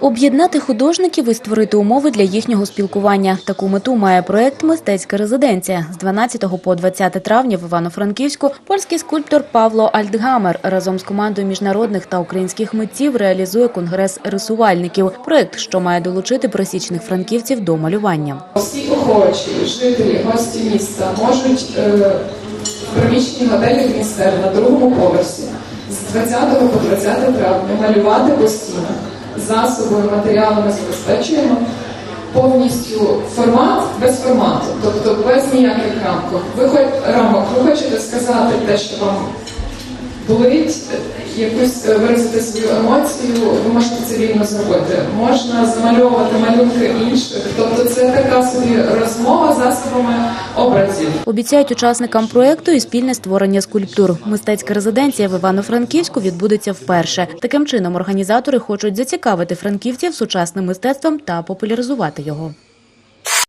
Об'єднати художників і створити умови для їхнього спілкування. Таку мету має проект Мистецька резиденція. З 12 по 20 травня в Івано-Франківську польський скульптор Павло Альтгамер разом з командою міжнародних та українських митців реалізує конгрес рисувальників. Проект, що має долучити присічних франківців до малювання. Всі охочі, жителі, гості міста можуть е, в приміщенні готелю Міністер на другому поверсі 20 по 20 травня малювати постійно. Засобами, матеріалами забезпечуємо повністю формат без формату, тобто без ніяких рамок. Ви хоч рамок, ви хочете сказати те, що вам болить, якусь е, виразити свою емоцію, ви можете це вільно зробити. Можна замальовувати малюнки інших, тобто це така собі розмова засобами образів. Обіцяють учасникам проекту і спільне створення скульптур. Мистецька резиденція в Івано-Франківську відбудеться вперше. Таким чином організатори хочуть зацікавити франківців сучасним мистецтвом та популяризувати його.